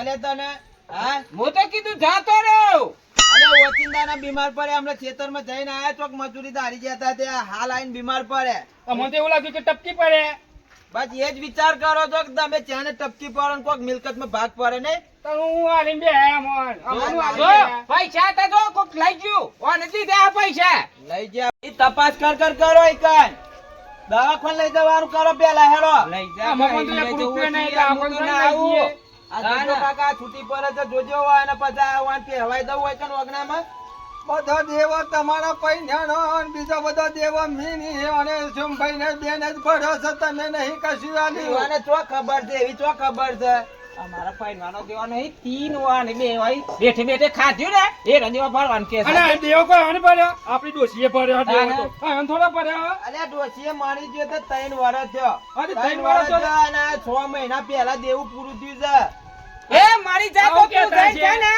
ચાલે તને? હા? હું તો કીધું જાતો રહ્યો અરે ઓચિંતાના બીમાર પડે હમણાં ખેતરમાં જઈને આયા ચોક મજૂરી ધારી ગયા હતા ત્યાં હાલ આઈને બીમાર પડે. મને તો એવું લાગ્યું કે ટપકી પડે. બસ એ જ વિચાર કરો છો કે તમે ચાને ટપકી પડે ને કોઈક મિલકતમાં ભાગ પડે ને? તો હું આલીને બે આયા મોન. પૈસા તો જો કોક લઈ ગયું. ઓ નથી દે આ પૈસા. લઈ જા એ તપાસ કર કર કરો દવા દવાખાને લઈ જવાનું કરો પેલા હેડો. લઈ જા પણ તો એક રૂપિયો નહીં, તો તો આવું. કાકા છૂટી પડે તો જોજો હોય અને પછી આ વાન કહેવાય દઉં હોય કન વગનામાં. બધો દેવો તમારા અને બીજો બધો દેવો મીની અને સુમભાઈ ને બેન જ ભરો છો તમે નહીં કશું આલ્યું અને ચો ખબર છે એવી ચો ખબર છે? અમારા પૈવાનો દેવા નહીં તીન વાર ને બે વાર બેઠે બેઠે ખાધ્યું ને એ રંજવા ભરવાનું કે છે. દેવો કોઈ આને પડ્યો આપણી ડોસીએ પડ્યો દેવો તો. આને થોડો પડ્યો અરે ડોસીએ મારી ગયો તો ત્રણ વર્ષ થયો. અરે, ત્રણ વર્ષ થયો. અને આ છ મહિના પહેલા દેવું પૂરું થયું છે. એ મારી જાય તો તું જઈ છે. છે ને?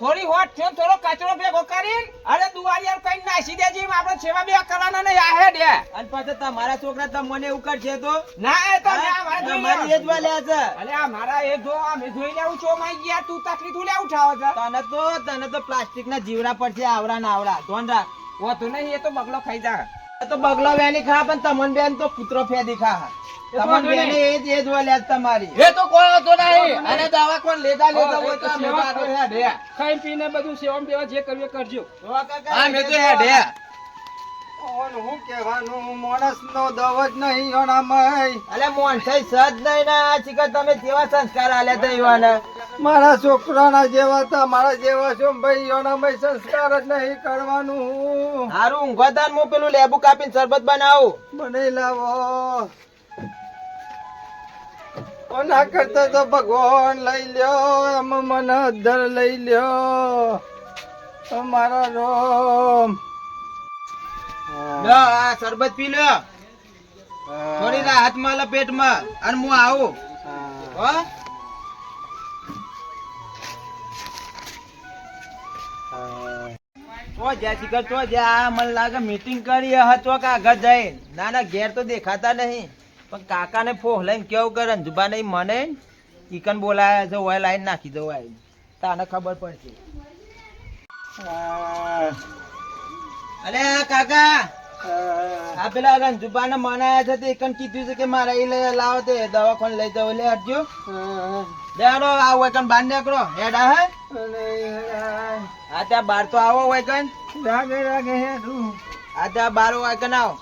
થોડી હોટ છે થોડો કચરો ભેગો કરીને અરે દુવારિયાર કઈ નાસી દેજે એમ આપણે સેવા બે કરવાના ને આ હેડ હે અને પછી તમારા છોકરા તમને એવું કરશે તો? ના એ તો ના મારે મારી એ જ લેવું. વાલ્યા છે. અરે આ મારા એ જો અમે જોઈ લેવું છો માઈ ગયા તું તકલીફ લે ઉઠાવો છે? તને તો તને તો પ્લાસ્ટિક ના જીવડા પર છે આવડા ના આવડા. ધોન રાખ. ઓ તો નહીં એ તો બગલો ખાઈ જા. તો બગલો વેની ખા પણ તમન બેન તો કૂતરો ફેદી ખા. એ તો તમન વાંધો બેન નહીં. એ જ એ જ વાલ્યા છે તમારી. એ તો કોઈ હતો નહીં. અને દવા કોણ લેતા લેતા હા, હોય એ તો તો અમે સેવા બાર કરો. હેડ. હે. ખાઈ પીને બધું સેવા બેવા જે કરવું એ કરજો. જો કાકા, હા, મેં તો એ હેડ. હે. ઓન હું કહેવાનું? માણસ નો દવ જ નહીં ઓનામય અલે મોનસાઈ સજ નહીં ના આ તમે કેવા સંસ્કાર આલ્યા તા મારા છોકરાના જેવા મારા જેવા સોમભાઈ ઓનામય સંસ્કાર જ નહીં કરવાનું. હારું ઊંઘવા તાર હું પેલું લેબુ કાપીને શરબત બનાવું. મને લાવો. ઓના કરતા તો ભગવાન લઈ લ્યો મન મને અધર લઈ લ્યો. મારો રોમ. લો આ શરબત પી લ્યો. થોડી રાહત પેટ પેટમાં. અને હું આવું. હો. તો જ્યાં શિખર તો જ્યાં મને લાગે મીટિંગ કરી હતો ચોક આગળ જાય ના ના ઘેર તો દેખાતા નહીં. પણ કાકાને ફોહ લઈને કેવું કરે? અંજુબા નહીં મને ચિકન બોલાયા છે ઓય લાઈન નાખી દઉં આઈને તાને ખબર પડશે. અરે કાકા આ પેલા રંજુબા ને મનાયા છે તે એકન કીધું છે કે મારે એ લઈ લાવો તે દવાખાને લઈ જાવ લે હટજો. દેડો આવો હોય કન બાર નીકળો. હેડા હે. આ ત્યાં બાર તો આવો હોય કન રાગે રાગે હેડું આ ત્યાં બાર હોય કન આવો.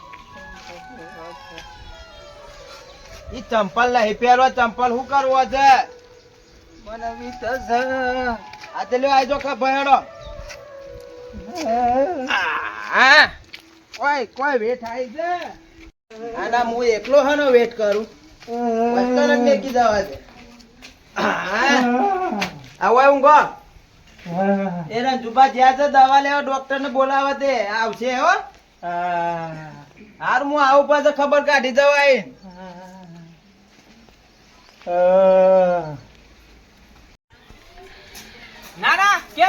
ઈ ચંપલ નહીં પહેરવા ચંપલ શું કરવો છે મને વીત છે આ તે લ્યો આજો ખબર હેડો હા કોઈ કોઈ વેટ આવી છે? આના હું એકલો હનો વેટ કરું. વસ્તર જ મેકી જવા આવો ઊંઘો. એ રંજુબા જ્યાં છે દવા લેવા ડોક્ટર ને બોલાવે તે આવશે હો. હાર હું આવું પાસે ખબર કાઢી જવાય. ના ના કે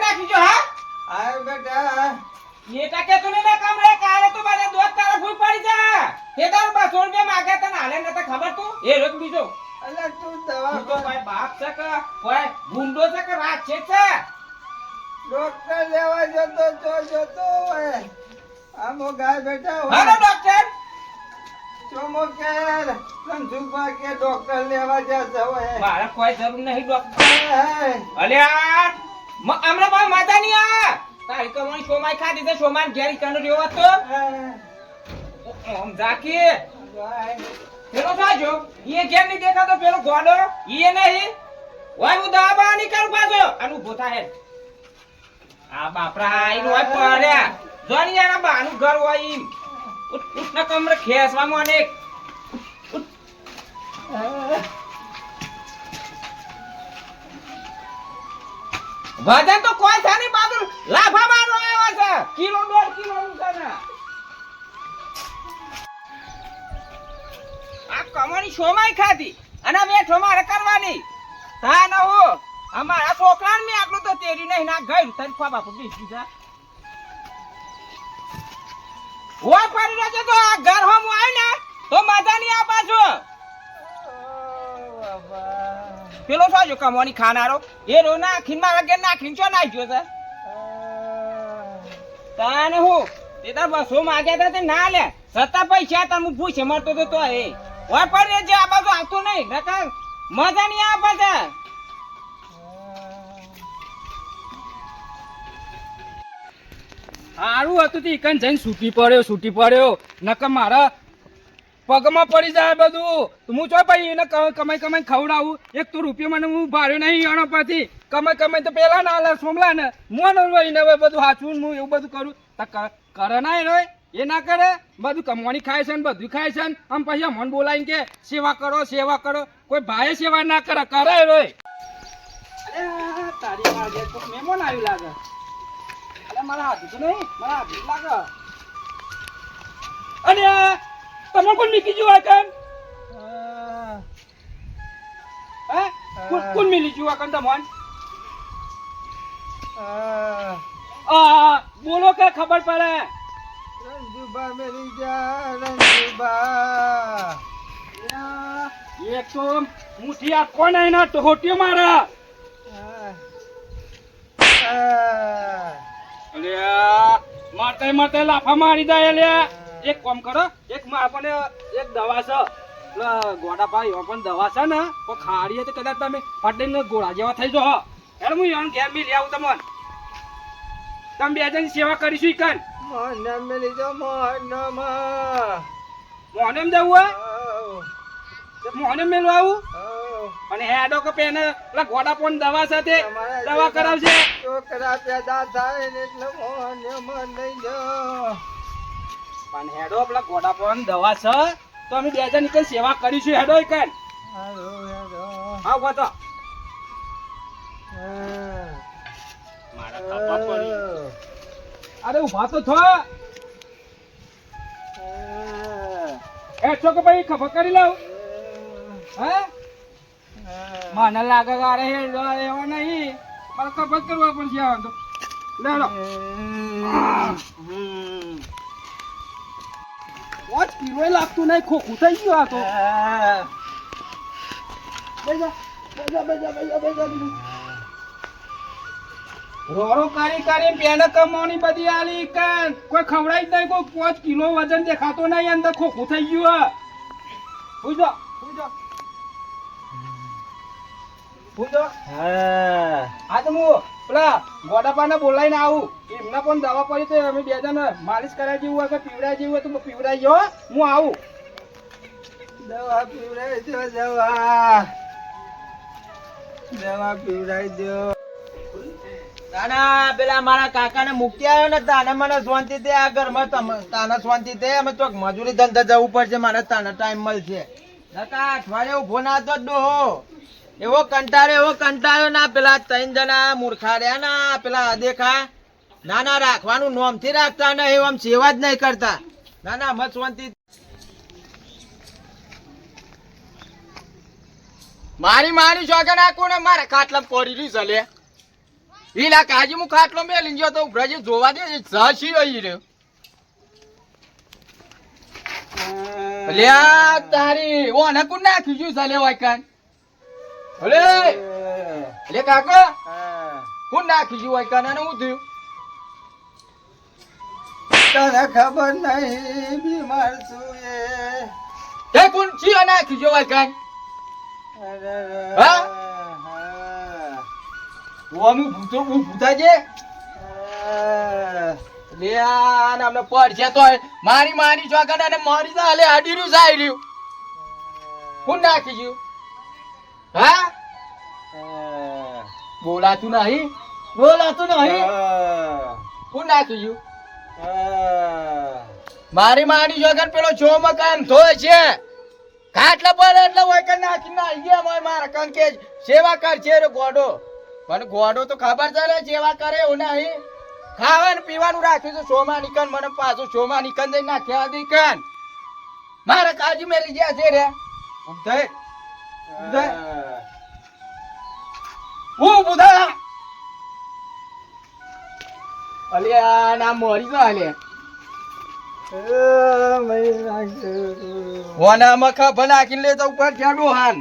નાખી હા? આય બેટા. એટા કે તું ના કાલે તો મારે દોત તારા ફૂલ પડી જા. કે તારું રૂપિયા માગે તને હાલે ખબર તું? એ રોજ બીજો. અલ્યા તું દવા ભાઈ બાપ છે કે ભાઈ ગુંડો છે કે રાત છે? ડોક્ટર લેવા જતો તો જતો આમો ગાય બેઠા હોય. હાલો ડોક્ટર. કે ડોક્ટર લેવા જતો હોય. કોઈ નહીં ડોક્ટર. અલ્યા અમરા ભાઈ માતા ની આ. તારી કમોની સોમાઈ ખાધી છે સોમાન ઘેરી કાનો રહ્યો તો ઓમ જાકી પેલો સાજો, ઈએ કેમ નહીં દેખાતો પેલો ગોડો? ઈએ નહીં? ઓય, હું દાબા નીકળ પાછો. આનું ભૂતા હે આ બાપરા આઈ નો પડ્યા. જોની યાર બાનું ઘર હોય ઈ ઉઠ ઉઠ ના કમરે ખેસવા મો અનેક વજન તો કોઈ થાની બાજુ લાફા મારો આવ્યા છે. કિલો દોઢ કિલો ઉતાના છે ને કમાણી શોમાય ખાધી અને બેઠો મારે કરવાની તા ન હો. અમારા છોકરાને મેં આટલું તો તેરી નહીં, ના ગઈ તને ખવા બાપુ બેસી જા. ઓય પડી રહ્યો તો આ ઘર હોમ આવે ને, તો નહીં આ બાજુ. પેલો શું જો કમોની ખાનારો. એ રો નાખીને મારા ઘેર નાખીને ચો નાખ્યો છે? તાને હું, તે તાર બસો માગ્યા હતા તે ના લે. સત્તા પૈસા તાર હું પૂછે મળતો તો તો એ જે આ બાજુ આવતો નહીં, નકર મજા નહીં આવે પાછા સારું હતું તી ઈકન જઈને છૂટી પડ્યો છૂટી પડ્યો. નકર મારા પગમાં પડી જાય બધું. હું ચો ભાઈ, એને કમાઈ કમાઈ ખવડાવું. એક તો રૂપિયો મને હું ભાર્યો નહીં એનો પરથી. કમાઈ કમાઈ તો પેલા ના લે સોમલા ને. મોન એને બધું હાચવું હું એવું બધું કરું. તો કરે ના એ એ ના કરે? બધું કમવાની ખાય છે ને બધું ખાય છે આમ પછી મન બોલાવીને કે સેવા કરો સેવા કરો. કોઈ ભાઈ સેવા ના કરે કરે રોય અરે તારી માગે તો મહેમાન આવ્યું લાગે. અરે મારા હાથ તો નહીં મારા હાથ લાગે. અને તમે કોણ મીકી જુઓ કાન? હે? કોણ કોણ મિલી જુઓ કાન તમને? આ બોલો કે ખબર પડે? રંજુબા મેરી જા એક તો મુઠી આ કોણ એના ટોટીઓ મારા? અલે મારતે મારતે લાફા મારી દે લે એક કામ કરો એક માં આપણને એક દવા છે. ગોડા ગોડાભાઈ એવા પણ દવા છે ને તો ખાડીએ તો કદાચ તમે ફાટીને ગોળા જેવા થઈ જાઓ. હેડ હું ઘેર બી લઈ આવું તમને. તમે બે જણ સેવા કરીશું ઈકન મોહન મેરી જો મોહનમાં મોહને જવું હોય? તો મોહને મેળવા આવું? અને હેડો કે પેને, પેલા ઘોડા પણ દવા સાથે દવા કરાવશે છોકરા પેદા થાય ને એટલે મોહન મન લઈ લો પણ હેડો, પેલા ઘોડા પણ દવા છે, તો અમે બે જણ નીકળી સેવા કરીશું. હેડો હારો હા, ઊભા તો મારા પડી અરે ઊભા તો થો. એ છો કે ભાઈ ખબર કરી લઉં હે? મને લાગે કે અરે એવો નહીં. મારે ખબર કરવા પડશે આ તો. લે વોચ કિલો લાગતું નહીં ખોખું થઈ ગયું આ તો. બેજા બેજા બેજા બેજા બીજું. રોરો કરી કરી પેને કમાણી બધી આલી કાન. કોઈ ખવડાઈ જ નહીં કોઈ પાંચ કિલો વજન દેખાતો નહીં અંદર ખોખું થઈ ગયું હે. પૂછો પૂછો. પૂછો. હા. આ તો હું પેલા ગોડાપાને બોલાવીને આવું. એમને પણ દવા પડી તો અમે બે જણ માલિશ કરાવી જેવું હોય કે પીવડાવી જેવું હોય તો પીવડાવી જો હું. આવું. દવા પીવડાવી દો દવા. દવા પીવડાવી દો તાના પેલા મારા કાકાને મૂકી આવ્યો ને, તાને મને શાંતિ દે, આ ઘરમાં મજૂરી ધંધા જવું પડશે, મારે ટાઈમ મળશે. નકા અઠવાડિયે ઊભો ના એવો કંટાળો, એવો ના, પેલા ત્રણ જણા મૂર્ખા રહ્યા, ના, પેલા દેખા. ના ના, રાખવાનું નોમથી રાખતા નહીં આમ સેવા જ નહીં કરતા. ના ના મત શાંતિ મારી મારી શોખે ના કોને મારે ખાટલા પડી રહી છે ઈલા કાજી મુ ખાટલો મેલી ગયો તો ઉભરાજી જોવા દે ઝાસી રહી રહ્યો લે આ તારી ઓને કોણ નાખ્યું છું સાલે વાયકાન? અલે લે કાકો હા કોણ નાખ્યું છું વાયકાન અને હું થયું? તને ખબર નહીં બીમાર છું એ. તે કુન ચિયો નાખ્યું છું વાયકાન? હા. ઓનું ભૂતો હું ભૂતા છે? લે આ પડશે તો મારી મારી ચોકડ અને મારી હાલે આડી રહ્યું સાઈ રહ્યું કોણ નાખી ગયું હા? હા. બોલાતું નહીં. બોલાતું નહીં? હા. નાખી ગયું મારી માની જોગન પેલો જો મકાન ધોય છે. ખાટલા પર એટલે હોય કે નાખી નાખી ગયા મારા કંકે સેવા કર છે રે ગોડો. પણ ગોડો તો ખબર છે ને, જેવા કરે એવું નહીં. ખાવાનું પીવાનું રાખ્યું છે સોમાં નિકન મને પાછું સોમા નિકન દઈ નાખ્યા નિકન મારે કાજુ મેલી ગયા છે રે. ઉભ થઈ. હું બુધા અલ્યા ના મોરી ગયો હોના હોનામાં ખબર નાખીને તો ઉપર ચાડું હાન.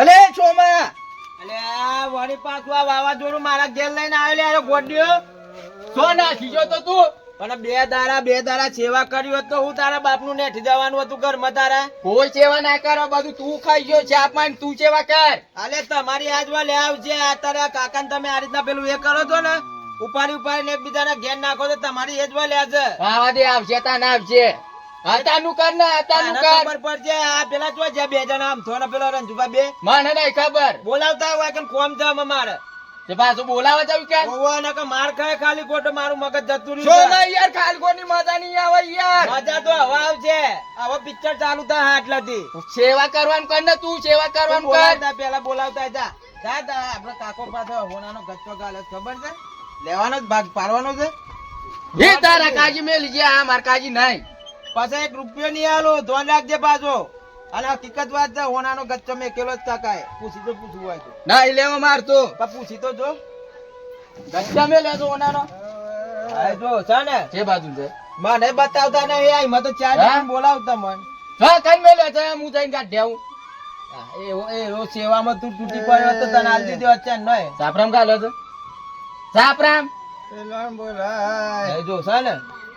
અલે ચોમા અલે આ વળી પાછું આ વાવાઝોડું મારા ઘેર લઈને આવ્યો લે આરો ગોડ્યો સો નાખી ગયો તો તું. પણ બે દારા બે દારા સેવા કર્યો તો હું તારા બાપનું નેઠી જવાનું હતું ઘરમાં તારા. કોઈ સેવા ના કરો બધું તું ખાઈ ગયો છે. પાણી તું સેવા કર. અલે તમારી આજવા લે આવજે. આ તારા કાકાને તમે આ રીતના પેલું એ કરો છો ને. ઉપાડી ઉપાડીને એકબીજાના ઘેર નાખો તો તમારી એજવા લે છે હા દે આવશે તાન આવશે. આતાનું કર ને આતાનું કર. ખબર પડશે આ પેલા જો જે બે જણા આમ થોડા પેલો રંજુભા બે. મને નઈ ખબર. બોલાવતા હોય કે કોમ અમે મારે? તે પાછું બોલાવા જાવ કે? ઓવા ને કે માર ખાય ખાલી ખોટો મારું મગજ જતું નહીં જો ના. યાર ખાલગોની મજા નહીં આવે યાર. મજા તો હવે આવશે. હવે પિક્ચર ચાલુ થાય આટલાથી. સેવા કરવાનું કર ને તું સેવા કરવાનું કર. બોલાવતા પેલા બોલાવતા જા. જા જા આપડે કાકો પાસે હોનાનો ગચ્ચો ગાલે ખબર છે? લેવાનો જ ભાગ પાડવાનો છે? એ તારા કાજી મેં ગયા આ માર કાજી નહીં. પાછા એક રૂપિયો નહીં આલો ધોન રાખજે પાછો. અને હકીકત વાત છે હોનાનો ગચ્ચો મેકેલો જ કાકાએ પૂછી તો પૂછવું હોય ના એ લેવા મારતો પણ પૂછી તો જો. ગચ્ચા મેલે લેજો ઓનાનો. હા જો છે ને? જે બાજુ છે. મને બતાવતા નહીં આઈ મને તો ચાર બોલાવતા મન. હા કઈ મેલે છે? હું જઈને કાઢ દેવું હા, એવો એવો સેવામાં તું તૂટી પડ્યો તો તને આલ દીધો અત્યારે નય સાપરામ કાલો છે? સાપરામ એ જો છે ને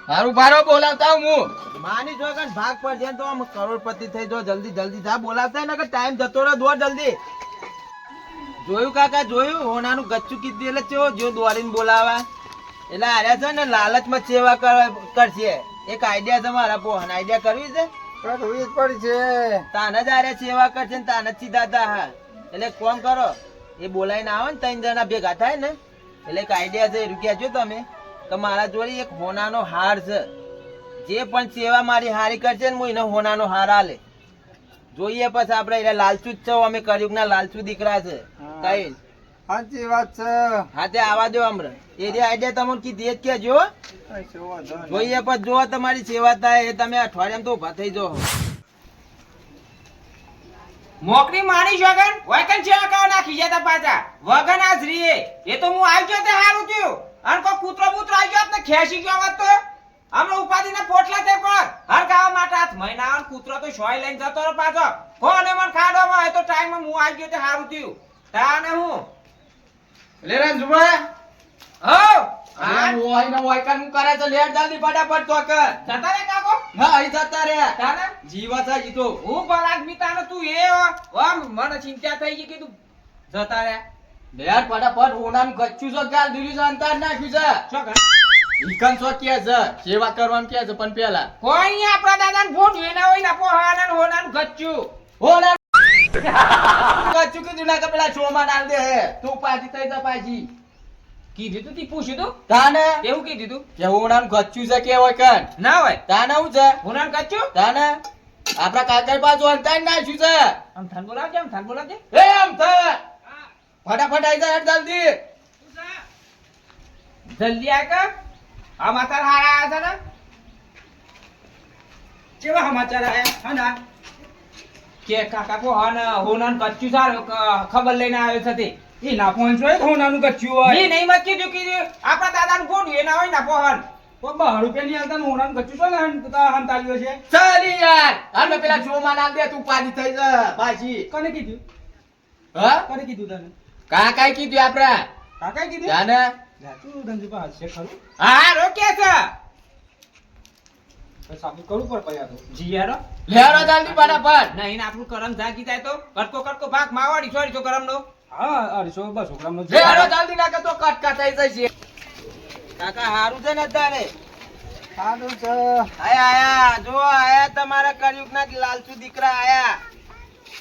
હારું ભારો બોલાવતા હું. માની જો કે ભાગ પર છે તો આમ કરોડપતિ થઈ જો જલ્દી જલ્દી જા બોલાવતા ને કે ટાઈમ જતો રહે દોડ જલ્દી. જોયું કાકા જોયું? હોનાનું ગચ્ચું કીધું એટલે ચેવો જો દોડીને બોલાવા. એટલે આર્યા છે ને લાલચમાં જ સેવા કર- કરશે. એક આઈડિયા છે મારા પોહન આઈડિયા કરવી છે? કરવી જ પડશે. તાને જ આર્યા સેવા કરશે ને તાને જ સીધા તા હા. એટલે એક કરો. એ બોલાવીને આવે ને ત્રણ જણા ભેગા થાય ને. એટલે એક આઈડિયા છે રૂપિયા જો તમે. તો મારા જોડે એક હોનાનો હાર છે. જે પણ સેવા મારી હારી કરશે ને હું એને હોનાનો હાર આલે. જોઈએ પછી આપણે એટલે લાલચુ જ છો અમે કર્યું ના લાલચુ દીકરા છે. કઈ? સાચી વાત છે. હા તે આવા દો હમણાં એ જે આઈડિયા તમને કીધી જ કેજો જોઈએ પછી જો તમારી સેવા થાય એ તમે અઠવાડિયામાં તો ઊભા થઈ જાઓ. મોકરી મારી વગન વગન છે કરવા નાખી જતા પાછા? વગન આ શ્રીએ એ તો હું આવી ગયો તે હારું થયું. અને કો કૂતરો બૂતરો આવી ગયો ને ખેંચી ગયો હોત તો? હમણાં ઉપાધિના પોટલા તે પણ હર ખાવા માટે હાથ મહિના અને કૂતરો તો સોય લઈને જતો રહ્યો પાછો. કોને મને ખાડો હોય તો ટાઈમ હું આવી ગયો તે હારું થયું. તાને હું? લે રંજુભા સેવા કરવાનું કે છે પણ પેલા. કોઈ આપણા દાદા ફોન વેના હોય ના પોહાના હોના હોનાનું ગચ્ચું હોના ગચ્ચું કે પેલા ચોમાં ડાલ દે હે. તું પાછી થઈ જા પાછી. કીધું તું તી પૂછ્યું તું? તાને? એવું કીધું તું? કે ઓનામ ગચ્યું છે કે હોય કન ના હોય. તાને હું છે? હોનાનું ગચ્યું તાને? આપણા કાકા પાછું અંતર નાખ્યું છે. આમ થાન બોલાવજે આમ થાન બોલાવજે. એ આમ થા ફટાફટ આવી જા જલ્દી. જલ્દી આ કર. આ માતાર હારા આયા છે ને? કેવા સમાચાર આયા? હા ના. કે કાકા કો હન હોનાનું ગચ્ચું સારું ખબર લઈને આવ્યો છે તે. એ ના પહોંચો એ હોનાનું કચ્યું હોય. એ નહીં મત કીધું કીધું આપણા દાદાનું ફોન વેના હોય ને પોહન કોઈ બાર રૂપિયા ની આવતા ને હોનાનું ગચ્ચું તો ને હંતાલ્યો છે. ચાલી યાર. હાલ પેલા ચોમાં નાલ દે તું પાછી થઈ જા. કને કીધું? હા? કને કીધું તને? કાકાએ કીધું આપડા? કાકાએ કીધું? જાને હાસ્ય ખરું? હા રોકે છે. તો સાબિત કરવું પડે પછી આ તો જીયારો લેરો જલ્દી ફટાફટ. નહીં આપણું કરમ જાગી જાય તો. કરતો કરતો ભાગ માવાડી છોડી તો કરમ નો હા અઢીસો બસો ગ્રામ નો લેરો જલ્દી ના કે તો કટકા થઈ જશે. કાકા હારું છે ને અત્યારે? સારું છે. આયા આયા જો આયા તમારા કળિયુગના લાલચુ દીકરા આયા.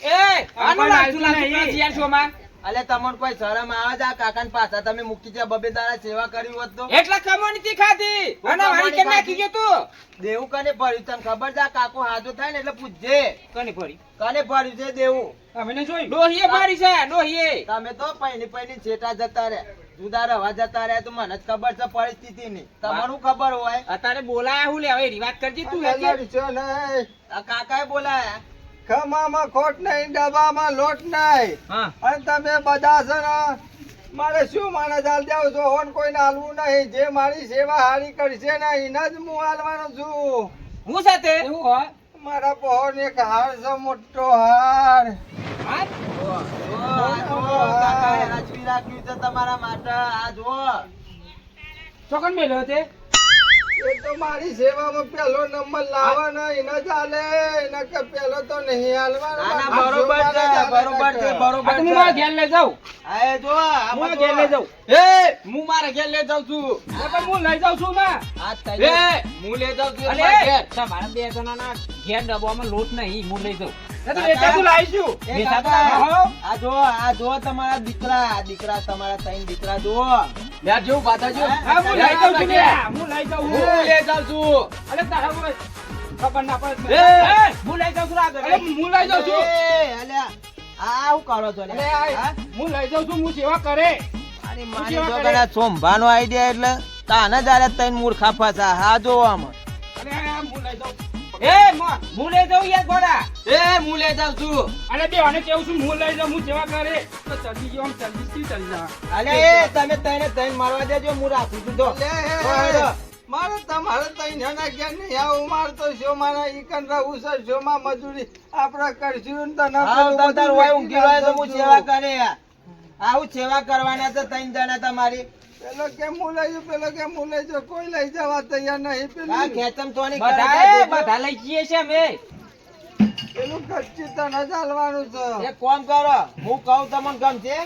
એ આનું શોમાં અલે તમને કોઈ શરમ આવે છે? આ કાકાને પાછા તમે મૂકી છે બબે દાડા સેવા કરી હોત તો? એટલે કમોની તી ખાધી? અને વાળી કે નાખી ગયો તું? દેવું કને ભર્યું? તને ખબર છે કાકો હાજો થાય ને એટલે પૂછજે. કને પડી કને ભર્યું છે દેવું? અમે જોઈ ડોહીએ ભરી છે ડોહીએ. તમે તો પૈની પૈની છેટા જતા રે જુદા રહેવા જતા રહ્યા તો મને જ ખબર છે પરિસ્થિતિ ની તમારું ખબર હોય. અત્યારે બોલાયા હું લે હવે એની વાત કરજે તું કાકા એ કાકાએ બોલાયા. ખમામાં ખોટ નહીં ડબ્બામાં લોટ નહીં. હા. અને તમે બધા છે ને મારે શું માને ચાલ જાવ છો? હોન કોઈને હાલવું નહીં. જે મારી સેવા હારી કરશે ને એને જ હું હાલવાનો છું. હું સાથે એવું હોય? મારા પહોન એક હાર છે મોટો હાર. રાખ્યું છે તમારા માટે. આ જુઓ. ચોકન મેલ્યો તે? એ તો મારી સેવામાં પહેલો નંબર લાવે ને એને જ કે પહેલો તો નહીં હાલવાનો. ના, ના, આ બરોબર છે બરોબર છે બરોબર હું મારા ઘેર લઈ જાઉં. આ જો હું ઘેર લઈ જાઉં. એ હું મારા ઘેર લઈ જાઉં છું. નકર હું લઈ જાઉં છું ને એ. હું લઈ જાઉં છું અલે! મારા ઘેર. તમારા બે જણાના ઘેર ડબ્બામાં લોટ નહીં હું લઈ જાઉં. સોમભાનો આઈડિયા એટલે તાને જયારે તૈન મૂર્ખા ફસા હા જો આ હું લઈ જાઉં એ હું લઈ જાઉં યાર ઘોડા. એ હું લઈ જાઉં છું. અરે બે આને કેવું છું? હું લઈ જાઉં હું સેવા કરે. તો ચલજી ગયો આમ ચલજી થી ચલી જા અલે એ તમે ત્રણે ત્રણ મારવા દેજો હું રાખું છું તો લે, તો હેડો. મારે તમારે તઈ નહીં? આવું મારે તો શો મારા ઈકન રહું છે શો માં મજૂરી આપણે કરશું ને તને હા, તાર હોય ઊંઘી હોય તો હું સેવા કરે આવું સેવા કરવાના તો ત્રણ જણા તમારી. પેલો કેમ હું લઈ જાઉં પેલો કેમ હું લઈ જાઉં કોઈ લઈ જવા તૈયાર નહીં. આ પેલું ખેંચમ તો બધા બધા લઈ જઈએ છે અમે. પેલું કચ્છી તને ચાલવાનું છે. એક કોમ કરો હું કહું તમને ગમશે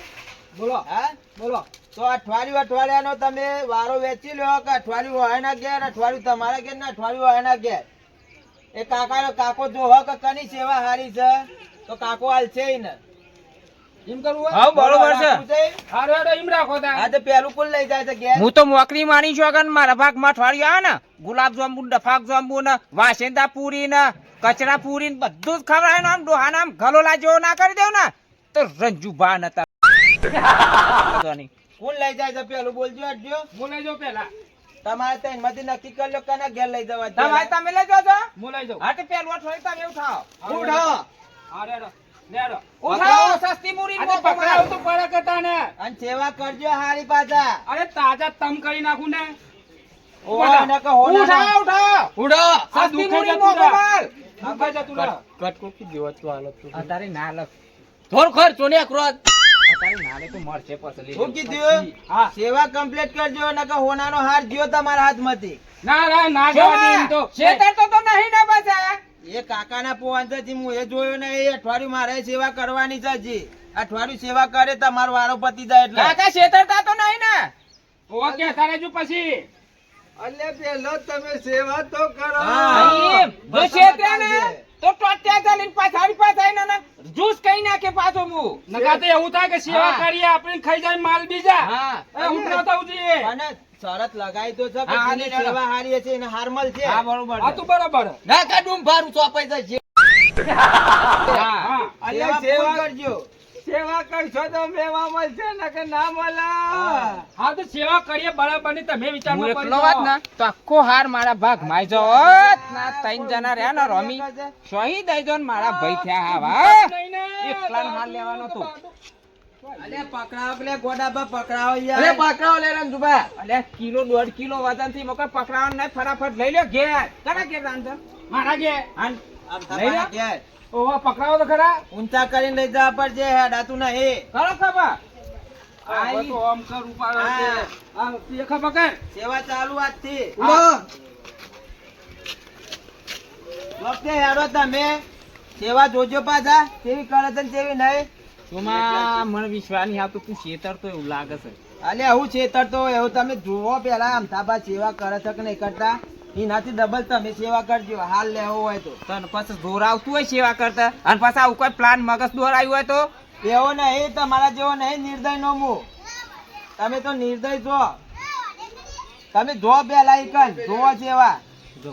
બોલો. હા? બોલો. તો અઠવાડિયું અઠવાડિયાનો તમે વારો વેચી લો કે અઠવાડિયું હોય ના ઘેર અઠવાડિયું તમારા ઘેર ને અઠવાડિયું હોય ના ઘેર. એ કાકા કાકો જો હો કે કની સેવા હારી છે? તો કાકો હાલ છે ને. એમ કરવું હોય? હા બરોબર છે રાખવું છે? એમ રાખો તા હા તો પેલું કોણ લઈ જાય છે ઘેર. હું તો મોકરી માની છું અગર મારા ભાગમાં અઠવાડિયું આવે ને. ગુલાબ જાંબુ ડફાક જાંબુ ને વાસેંદા પૂરી ને કચરા પૂરી ને બધું જ ખવડાય ને આમ ડોહાના આમ ગલોલા જેવો ના કરી દેવ ને તો રંજુભા નતા કોણ લઈ જાય છે પેલું? બોલજો અડજો. હું લઈ જાઉં પેલા. તમારે ત્રણમાંથી નક્કી કરી લો કના ઘેર લઈ જવા તમારે તમે લઈ જાઓ છો? હું લઈ જાઉં. હા તો પેલું અઠવાડિયું તમે ઉઠાવો. ઉઠો હારું હેડો લે હેડો ઉઠાવો સસ્તી મૂરી આજે પકડાવ તો પડે કે તાને? અને સેવા કરજો હારી પાછા. અરે તાજા તમ કરી નાખું ને. લખ ખર ચોને ક્રોધ. નાલે તો પછી. શું કીધું? હા. સેવા કમ્પ્લીટ કરજો હોનાનો હાર જ્યો તમારા હાથમાંથી. ના ના ના જવા તો. શેતર તો તો નહીં ને પાછા. એ કાકાના પોવાંતથી હું એ જોયું ને એ અઠવાડિયું મારે સેવા કરવાની છે જી અઠવાડિયું સેવા કરે તમારો વારો પતી જાય એટલે. કાકા શેતરતા તો નહીં ને? કે તારે જો પછી? અલ્લે પેલો તમે સેવા તો કરો. જો શેતરે ને તો ટોટ્યા ચાલીને પાછાડી પાછાડીને ને જૂસ કઈ નાખે પાછો હું નકા તો એવું થાય કે સેવા કરીએ આપણે ખાઈ જાય માલ બીજા. હા. એ હું જોઈએ અને શરત તો છે સેવા હારી છે એને હાર મળશે હા બરોબર આ તો બરાબર. ના કા ડૂમ ભારું ચોપાઈ જાય હા હા અલ્યા સેવા કરજો. સેવા કરશો તો મેવા મળશે ને કે ના મળે. હા. તો સેવા કરીએ બરાબરની તમે વાત ને તો આખો હાર મારા ભાગમાં જોત ના ત્રણ જણા રહ્યા ને રોમી. શહીદ આઈ જો. મારા ભાઈ થયા હા. હાર લેવાનો હતો. અલે પકડાવો પેલે ગોડા પર પકડાવો યાર. પકડાવો લે અલે કિલો દોઢ કિલો વજનથી મકર પકડાવો ને ફટાફટ લઈ લ્યો ઘેર. કના ઘેર રાંધો. મારા કે આન લઈ લો. ઘેર. ઓવા પકડાવો તો ખરા. ઊંચા કરીને લઈ જવા પડશે હેડાતું નહીં. કરો ખબર. આઈ. તો આમ કર ઉપાડો છે. આ દેખા પકડ સેવા ચાલુ આજથી. હા. વખતે હેડો તમે. સેવા જોજો પાછા. કેવી કરે છે ને નહીં. મને વિશ્વાસ નહીં આવતો તું શેતર તો એવું લાગે છે. અલે આવું છેતર તો એવું તમે જુઓ પેલા અમથાબા સેવા કરે છે કે નહીં કરતા? એનાથી ડબલ તમે સેવા કરજો હાલ લેવો હોય તો. તને પછી જોર આવતું હોય સેવા કરતા? અને પાછા આવું કોઈ પ્લાન મગજ દોરાયું હોય તો? એવો નહીં તમારા જેવો નહીં નિર્દય નો મુ. તમે તો નિર્દય છો. તમે જો પેલા ઈકન જોવો જેવા જો.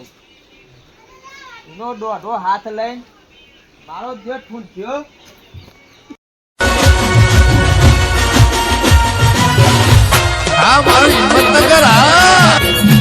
એનો દોઢો હાથ લઈને મારો જે ઠૂંઠ્યો મારો હિંમત ન કરા